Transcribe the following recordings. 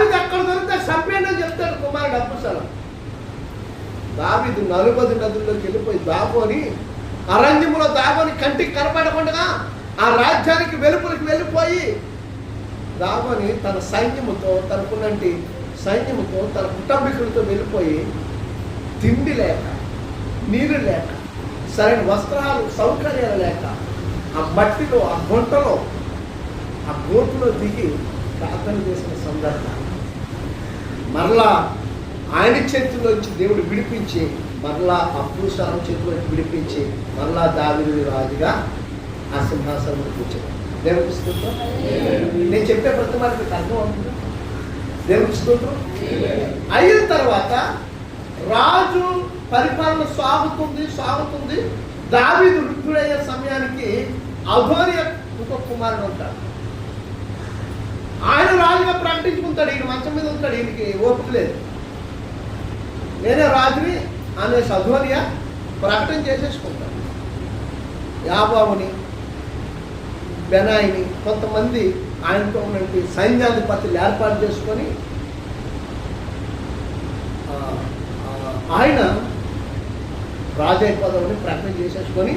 దావిది ఎక్కడ దొరికితే చంపేయని చెప్తాడు కుమారుడు అప్పుసలం దావిది నలుబది నదుల్లోకి వెళ్ళిపోయి దాగోని అరణ్యములో దాగోని కంటికి కనపడకుండా ఆ రాజ్యానికి వెలుపులకి వెళ్ళిపోయి దాగోని తన సైన్యముతో తనకున్నటి సైన్యముతో తన కుటుంబీకులతో వెళ్ళిపోయి తిండి లేక నీరు లేక సరైన వస్త్రాలు సౌకర్యాలు లేక ఆ మట్టిలో ఆ గుంటలో ఆ గోటులో దిగి ప్రార్థన చేసిన సందర్భం. మరలా ఆయన చేతిలోంచి దేవుడు విడిపించి మరలా అప్పుసారం చేతిలోంచి విడిపించి మరలా దావిని రాజుగా ఆ సింహాసనం కూర్చొని దేవుడికి స్తోత్రం? నేను చెప్పే ప్రతి మనకి అర్థం అవుతుంది? దేవుడికి స్తోత్రం? అయిన తర్వాత రాజు పరిపాలన సాగుతుంది సాగుతుంది. దావీదు వృద్ధుడయ్యే సమయానికి అధోని ఇంకొక కుమారుడు ఉంటాడు. ఆయన రాజుగా ప్రకటించుకుంటాడు ఈయన మంచం మీద ఉంటాడు ఈయనకి ఓపిక లేదు. నేనే రాజుని అనే సధోనియ ప్రకటన చేసేసుకుంటాడు. యాబాబుని బెనాయిని కొంతమంది ఆయనతో ఉన్నటువంటి సైన్యాధిపతులు ఏర్పాటు చేసుకొని ఆయన రాజయ్య పదవిని ప్రకటన చేసేసుకొని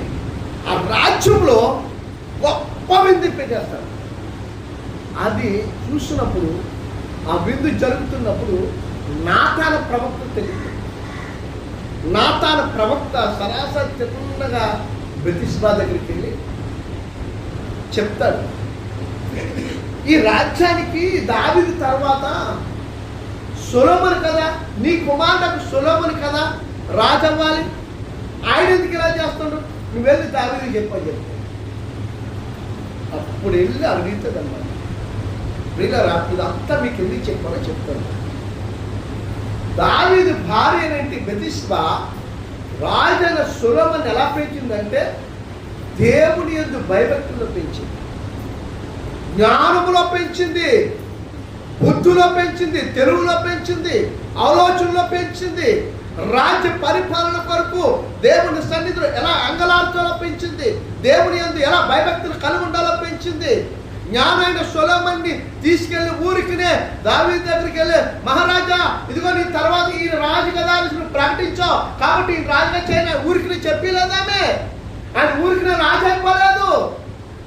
ఆ రాజ్యంలో గొప్ప విందు పెట్టేస్తాడు అది చూసినప్పుడు ఆ విందు జరుగుతున్నప్పుడు నాతాన ప్రవక్త తెలియదు. నాతాన ప్రవక్త సరాసరి చిన్నగా బ్రిటిష్బా దగ్గరికి వెళ్ళి చెప్తాడు. ఈ రాజ్యానికి దావిది తర్వాత సులభని కదా నీ కుమారుడు సులభని కదా రాజవ్వాలి. ఆయన ఎందుకు ఇలా చేస్తాడు? నువ్వు వెళ్ళి దావిది చెప్పని చెప్తాడు అప్పుడు వెళ్ళి అడుగుతుంది అన్నమాట. ప్రియులరా ఇదంతా మీకు ఎందుకు చెప్పాలో చెప్తాను. దావీదు భార్య అనేటి బెతిస్బా రాజైన సులభని ఎలా పెంచిందంటే దేవుని ఎందు భయభక్తుల్లో పెంచింది. జ్ఞానములో పెంచింది బుద్ధులో పెంచింది తెలుగులో పెంచింది ఆలోచనలో పెంచింది రాజ్య పరిపాలన కొరకు దేవుని సన్నిధిలో ఎలా అంగలార్చాలో పెంచింది దేవుని ఎందు ఎలా భయభక్తులు కలిగి ఉండాలో పెంచింది జ్ఞానైన సొలమన్ని తీసుకెళ్ళి ఊరికినే దావి దగ్గరికి వెళ్ళి మహారాజా ఇదిగో నీ తర్వాత ఈ రాజు కదా అని ప్రకటించావు. కాబట్టి ఈ రాజుగా చేయన ఊరికి చెప్పలేదామే ఆయన ఊరికి రాజు అయిపోలేదు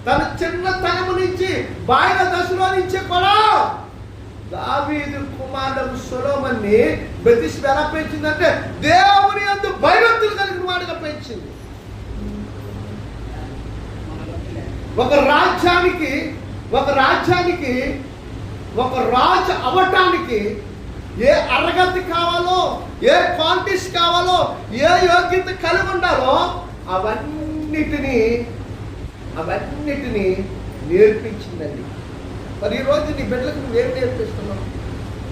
తన చిన్నతనము నుంచి బాయిల దశలో నుంచి కూడా దావీదు కుమారుడు సొలోమన్ని బ్రతిష్ ఎలా పెంచిందంటే దేవుని అందు భయభక్తులు కలిగిన వాడుగా పెంచింది. ఒక రాజ్యానికి ఒక రాజ్యానికి ఒక రాజు అవ్వటానికి ఏ అర్హత కావాలో ఏ క్వాలిటీస్ కావాలో ఏ యోగ్యత కలిగి ఉండాలో అవన్నిటినీ అవన్నిటినీ నేర్పించిందండి. మరి ఈరోజు నీ బిడ్డలకు నువ్వేం నేర్పిస్తున్నావు?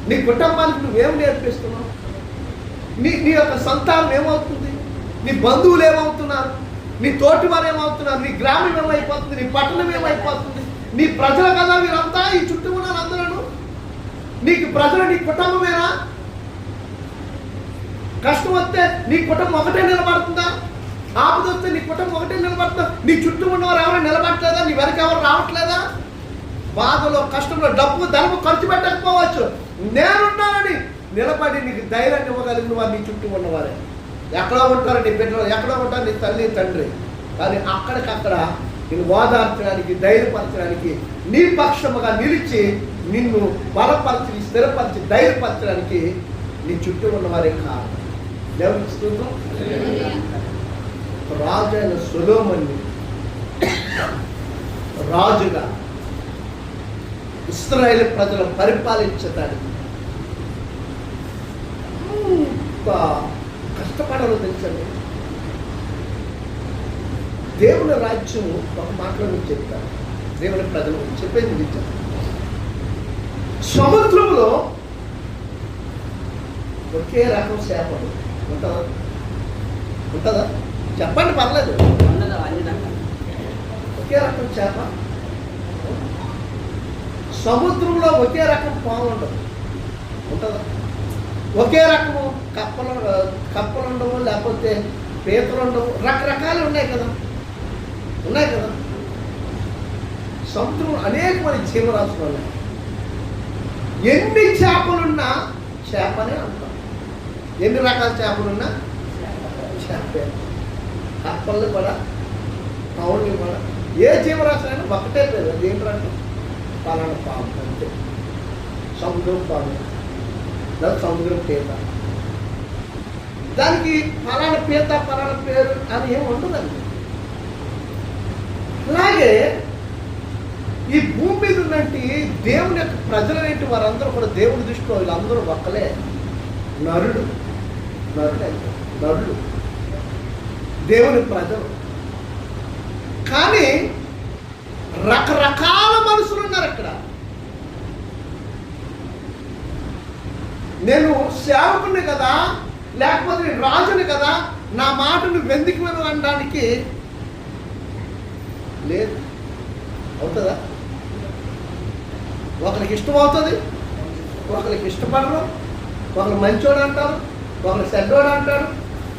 నీ కుటుంబానికి నువ్వేం నేర్పిస్తున్నావు? నీ నీ యొక్క సంతానం ఏమవుతుంది? నీ బంధువులు ఏమవుతున్నారు? నీ తోటి వారు ఏమవుతున్నారు? నీ గ్రామం ఏమైపోతుంది? నీ పట్టణం ఏమైపోతుంది? నీ ప్రజల కదా వీరంతా ఈ చుట్టూ ఉన్న అందరూ నీకు ప్రజలు నీ కుటుంబమేనా? కష్టం వస్తే నీ కుటుంబం ఒకటే నిలబడుతుందా? ఆపద వస్తే నీ కుటుంబం ఒకటే నిలబడుతుందా? నీ చుట్టూ ఉన్నవారు ఎవరు నిలబడట్లేదా? నీ వెనక ఎవరు రావట్లేదా? బాధలో కష్టంలో డబ్బు ధనము ఖర్చు పెట్టకపోవచ్చు. నేనున్నానని నిలబడి నీకు ధైర్యాన్ని ఇవ్వగలిగిన వారు నీ చుట్టూ ఉన్నవారే. ఎక్కడో ఉంటారు నీ బిడ్డలు ఎక్కడో ఉంటారు నీ తల్లి తండ్రి. కానీ అక్కడికక్కడ నేను ఓదార్చడానికి ధైర్యపరచడానికి నీ పక్షముగా నిలిచి నిన్ను బలపరిచి స్థిరపరిచి ధైర్యపరచడానికి నీ చుట్టూ ఉన్నవారే కారణం ఎవరిస్తుందో రాజు అయిన సులోమని రాజుగా ఇస్రాయేల్ ప్రజలు పరిపాలించడానికి కష్టపడాలో తెలుసండి. దేవుని రాజ్యం ఒక మాటలో నేను చెప్తాను. దేవుని ప్రజలు చెప్పేది నిజం సముద్రంలో ఒకే రకం చేపలు ఉంటుందా? ఉంటుందా? చెప్పండి పర్లేదు. ఒకే రకం చేప? సముద్రంలో ఒకే రకం పాము ఉండదు ఉంటుందా? ఒకే రకము కప్పలు కప్పలు ఉండవు లేకపోతే పీతలు ఉండవు. రకరకాలు ఉన్నాయి కదా. ఉన్నాయి కదా. సముద్రం అనేకమైన జీవరాశులు ఉన్నాయి. ఎన్ని చేపలున్నా చేపనే అంటాం ఎన్ని రకాల చేపలున్నా చేపే. కప్పలు కూడా కౌళ్ళు కూడా. ఏ జీవరాశి అయినా ఒకటే లేదు. అది ఏంటంటే పలానా పాము అంతే. సముద్రం పాము. లేదా సముద్రం పీత. దానికి పలానా పీత పలానా పేరు అని ఏమి ఉండదండి. అలాగే ఈ భూమి మీద ఉన్నట్టు దేవుని యొక్క ప్రజలనేంటి వారందరూ కూడా దేవుని దృష్టిలో వీళ్ళందరూ ఒక్కలే. నరుడు. నరుడు నరుడు. దేవుని ప్రజలు. కానీ రకరకాల మనుషులు ఉన్నారు అక్కడ. నేను సేవకుని కదా లేకపోతే రాజుని కదా నా మాటను వెందుకు విను అనడానికి లేదు. అవుతుందా? ఒకరికి ఇష్టం అవుతుంది ఒకరికి ఇష్టపడరు ఒకరు మంచోడు అంటారు ఒకరు చెడ్డోడు అంటారు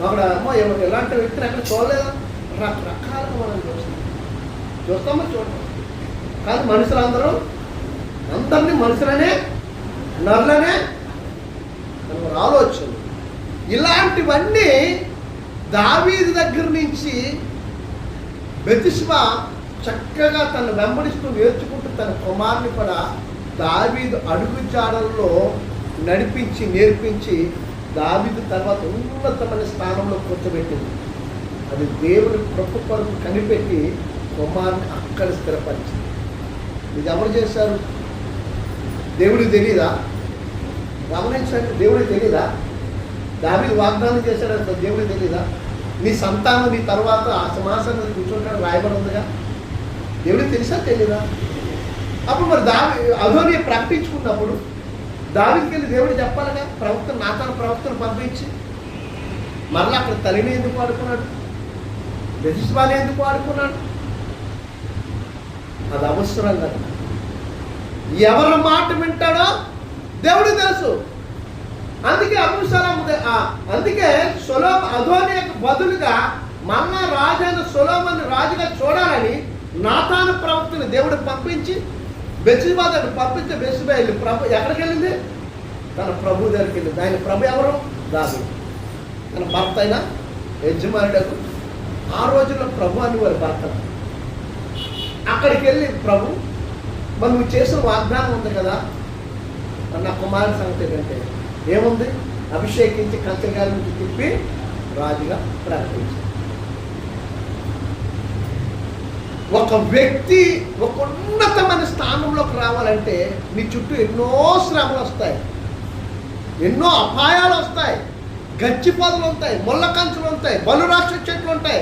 ఒకడు అమ్మో ఏమో ఇలాంటి వ్యక్తిని ఎక్కడ చూడలేదు? రకరకాలుగా మనం చూస్తాం. చూస్తామో? చూడటం కానీ మనుషులందరూ అందరినీ మనుషులనే నరులనే మనకు ఆలోచన. ఇలాంటివన్నీ దావీది దగ్గర నుంచి బెతిష్మ చక్కగా తను వెంబడిస్తూ నేర్చుకుంటూ తన కుమారుని కూడా దావీదు అడుగు జాడల్లో నడిపించి నేర్పించి దావీదు తర్వాత ఉన్నతమైన స్థానంలో కూర్చోబెట్టింది. అది దేవుని కృప కొరకు కనిపెట్టి కుమారుని అక్కడ స్థిరపరిచింది. ఇది ఎవరు చేశారు? దేవుడికి తెలియదా గమనించండి దేవుడికి తెలియదా దావీదు వాగ్దానం చేశాడు? దేవుడికి తెలియదా నీ సంతానం నీ తర్వాత ఆ సమాసాన్ని కూర్చుంటాడు రాయబడి ఉందిగా. దేవుడికి తెలుసా తెలీదా? అప్పుడు మరి దావి అధోని ప్రకటించుకున్నప్పుడు దావికి వెళ్ళి దేవుడు చెప్పాలిగా ప్రవక్త నాతన ప్రవక్తను పంపించి మరలా అక్కడ తల్లిని ఎందుకు వాడుకున్నాడు? రజిస్వాని ఎందుకు వాడుకున్నాడు? అది అవసరం కదా. ఎవరి మాట వింటాడో దేవుడు తెలుసు. అందుకే అబుసలం అందుకే సొలోమ అధోని యొక్క బదులుగా మళ్ళా రాజైన సొలోమని రాజుగా చూడాలని నాతాన ప్రవక్తని దేవుడు పంపించి బెసిబా పంపించే పంపించి వెళ్ళి ప్రభు ఎక్కడికి వెళ్ళింది? తన ప్రభు దగ్గరికి వెళ్ళింది. ఆయన ప్రభు ఎవరు? దాదు తన భర్త అయిన యజమానుడకు. ఆ రోజుల్లో ప్రభు అని వారి భర్త. అక్కడికి వెళ్ళి ప్రభు మరి నువ్వు చేసిన వాగ్దానం ఉంది కదా? నా కుమారుని సంగతి ఏంటంటే ఏముంది? అభిషేకించి కంచగారి నుంచి తిప్పి రాజుగా ప్రకటించింది ఒక వ్యక్తి ఒక ఉన్నతమైన స్థానంలోకి రావాలంటే నీ చుట్టూ ఎన్నో శ్రమలు వస్తాయి. ఎన్నో అపాయాలు వస్తాయి. గచ్చి పొదలు ఉంటాయి ముళ్ళ కంచులు ఉంటాయి బలురాక్ష చెట్లు ఉంటాయి.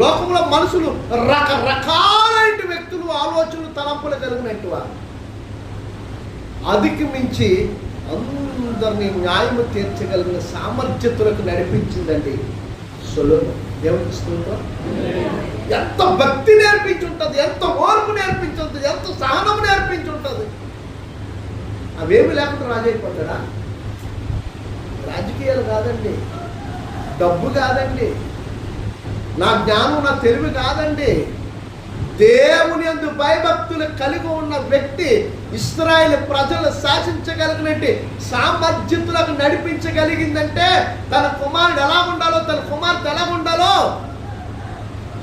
లోకంలో మనుషులు రకరకాలైన వ్యక్తులు ఆలోచనలు తలంపులు కలిగినట్టు వారు. అదికి మించి అందరినీ న్యాయం తీర్చగలిగిన సామర్థ్యతలకు నడిపించిందండి సులువు దేవునికి స్తోత్రం. ఎంత భక్తి నేర్పించి ఉంటుంది ఎంత ఓర్పు నేర్పించుంటుంది ఎంత సహనం నేర్పించి ఉంటుంది అవేమి లేకుండా రాజైపోతాడా రాజకీయాలు కాదండి డబ్బు కాదండి నా జ్ఞానం నా తెలివి కాదండి. దేవుని అందు భయభక్తులు కలిగి ఉన్న వ్యక్తి ఇస్రాయేల్ ప్రజలు శాసించగలిగినట్టు సామర్థ్యతులకు నడిపించగలిగిందంటే తన కుమారుడు ఎలా ఉండాలో తన కుమార్తె ఎలా ఉండాలో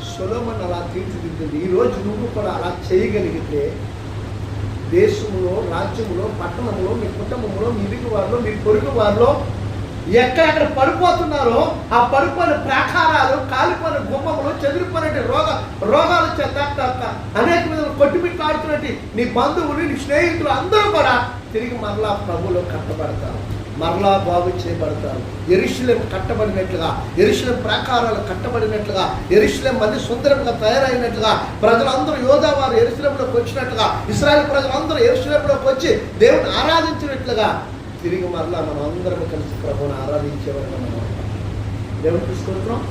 సులభన్ అలా తీర్చిదిద్దింది. ఈరోజు రోజు నువ్వు కూడా అలా చేయగలిగితే దేశంలో రాజ్యంలో పట్టణంలో మీ కుటుంబంలో మీ ఇరుగు వారిలో మీ పొరుగు వారిలో ఎక్కడెక్కడ పడిపోతున్నారో ఆ పడిపోయిన ప్రాకారాలు కాలిపోయిన గుమ్మములు చెదిరిపోయినట్టు రోగ రోగాలు చేత అనేక విధంగా కొట్టుమిట్టాడుతున్నట్టు నీ బంధువులు నీ స్నేహితులు అందరూ కూడా తిరిగి మరలా ప్రభులో కట్టబడతారు. మరలా బాగు చేయబడతారు. ఎరుశలం కట్టబడినట్లుగా ఎరుశలం ప్రాకారాలు కట్టబడినట్లుగా ఎరుశలం మళ్ళీ సుందరంగా తయారైనట్లుగా ప్రజలందరూ యోధా వారు ఎరుసలేంలోకి వచ్చినట్లుగా ఇస్రాయల్ ప్రజలందరూ ఎరుశలంలోకి వచ్చి దేవుని ఆరాధించినట్లుగా తిరిగి మరలా మనం అందరం కలిసి ప్రభుని ఆరాధించేవారు మనం దేవుని తీసుకుంటున్నాం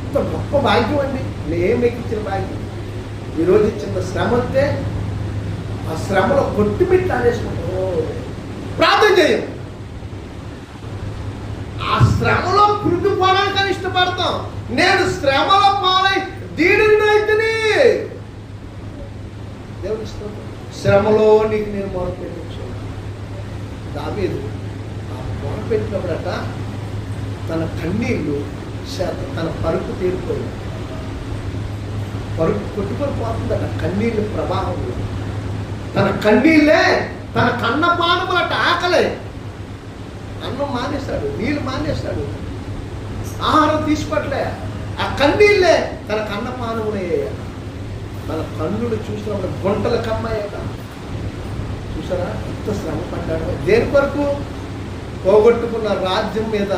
ఇంత గొప్ప భాగ్యం అండి. నేను ఎక్కించిన భాగ్యం? ఈరోజు ఇచ్చిన శ్రమ అంటే ఆ శ్రమలో కొట్టుమిట్టు ఆడేసుకుంటాం ఓ, ప్రార్థన చేయం. ఆ శ్రమలో కృంగిపోవడానికి ఇష్టపడతాం. నేను శ్రమలో పాలై దీనిని దేవుడు దేవుని శ్రమలో నీకు నేను మొరపెట్టచ్చు దావీదు ఆ మొరపెట్టినప్పుడట తన కన్నీళ్ళు శాత తన పరుపు తీరిపోయింది. పరుపు కొట్టుకొని పోతుందట కన్నీళ్ళ ప్రభావంలో తన కన్నీళ్ళే తన కన్నపానములట ఆకలే. అన్నం మానేస్తాడు నీళ్ళు మానేస్తాడు ఆహారం తీసుకోవట్లే ఆ కన్నీళ్ళే తన కన్నపానములే మన కన్నులు చూసినప్పుడు గుంటల కమ్మయ్యాక చూసారా ఎంత శ్రమ పడ్డాడు. దేని కొరకు? పోగొట్టుకున్న రాజ్యం మీద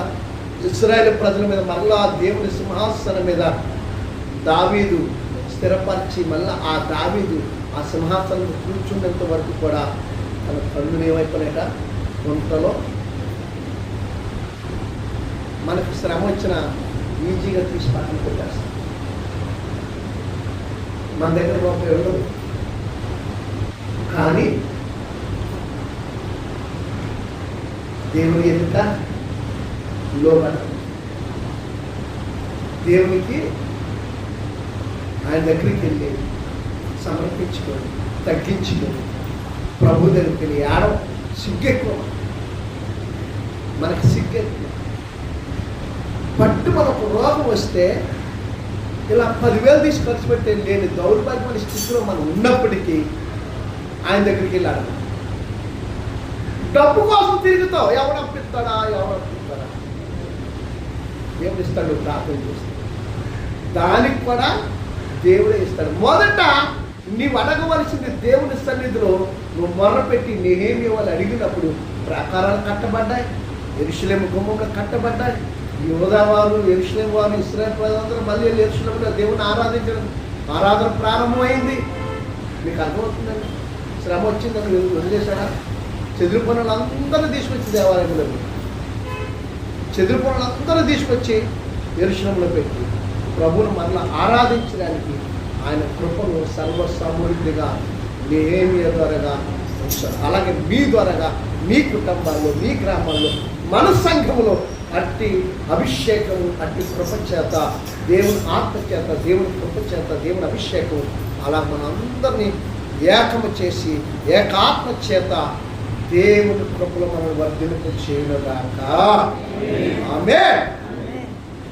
ఇస్రాయేల్ ప్రజల మీద మరలా దేవుని సింహాసనం మీద దావీదు స్థిరపరిచి మళ్ళీ ఆ దావీదు ఆ సింహాసనం కూర్చున్నంత వరకు కూడా తన పనులు ఏమైపోయినాయట గుంటలో మనకు శ్రమ వచ్చిన ఈజీగా తీసి పక్కన పెట్టేస్తాం. మన దగ్గర ఒక కానీ దేవుని ఎదుట లోబడ దేవునికి ఆయన దగ్గరికి వెళ్ళి సమర్పించుకొని తగ్గించుకొని ప్రభు దగ్గరికి వెళ్ళి ఆడం సిగ్గెక్కువ. మనకి సిగ్గెక్కువ. పట్టు మనకు రోగం వస్తే ఇలా పదివేలు తీసి ఖర్చు పెట్టే లేని దౌర్భాగ్యమైన స్థితిలో మనం ఉన్నప్పటికీ ఆయన దగ్గరికి వెళ్ళాడు డబ్బు కోసం తిరుగుతావు. ఎవడు అప్పిస్తాడా ఎవడు అప్పిస్తాడా దేవుడు ఇస్తాడు ప్రార్థన చేస్తాడు. దానికి కూడా దేవుడే ఇస్తాడు. మొదట నీవు అడగవలసింది దేవుని సన్నిధిలో నువ్వు మొర్రపెట్టి నేనేమి ఇవ్వాలి అడిగినప్పుడు ప్రాకారాలు కట్టబడ్డాయి. ఎరుషులేము గుమ్మంలో కట్టబడ్డాయి. యోధా వారు ఎరుషులేం వారు ఇస్రాయల్ ప్రజలందరూ మళ్ళీ ఎరుషులేములో దేవుని ఆరాధించడం. ఆరాధన ప్రారంభమైంది. మీకు అర్థమవుతుందండి? శ్రమ వచ్చిందని వదిలేశాడా? చెదిరిపోయిన అందరూ తీసుకొచ్చి దేవాలయంలో పెట్టి చెదిరిపోయిన తీసుకొచ్చి దర్శనంలో పెట్టి ప్రభువును మరలా ఆరాధించడానికి ఆయన కృపను సర్వ సమృద్ధిగా నేమియ ద్వారాగా ఉంచారు అలాగే మీ ద్వారాగా మీ కుటుంబాల్లో మీ గ్రామాల్లో మన సంఘములో అట్టి అభిషేకం అట్టి కృప చేత దేవుని ఆత్మ చేత దేవుని కృప చేత దేవుని అభిషేకం అలా మనందరినీ ఏకము చేసి ఏకాత్మ చేత దేవుని కృపలో మనం వర్ధింపు చేయనుగాక ఆమె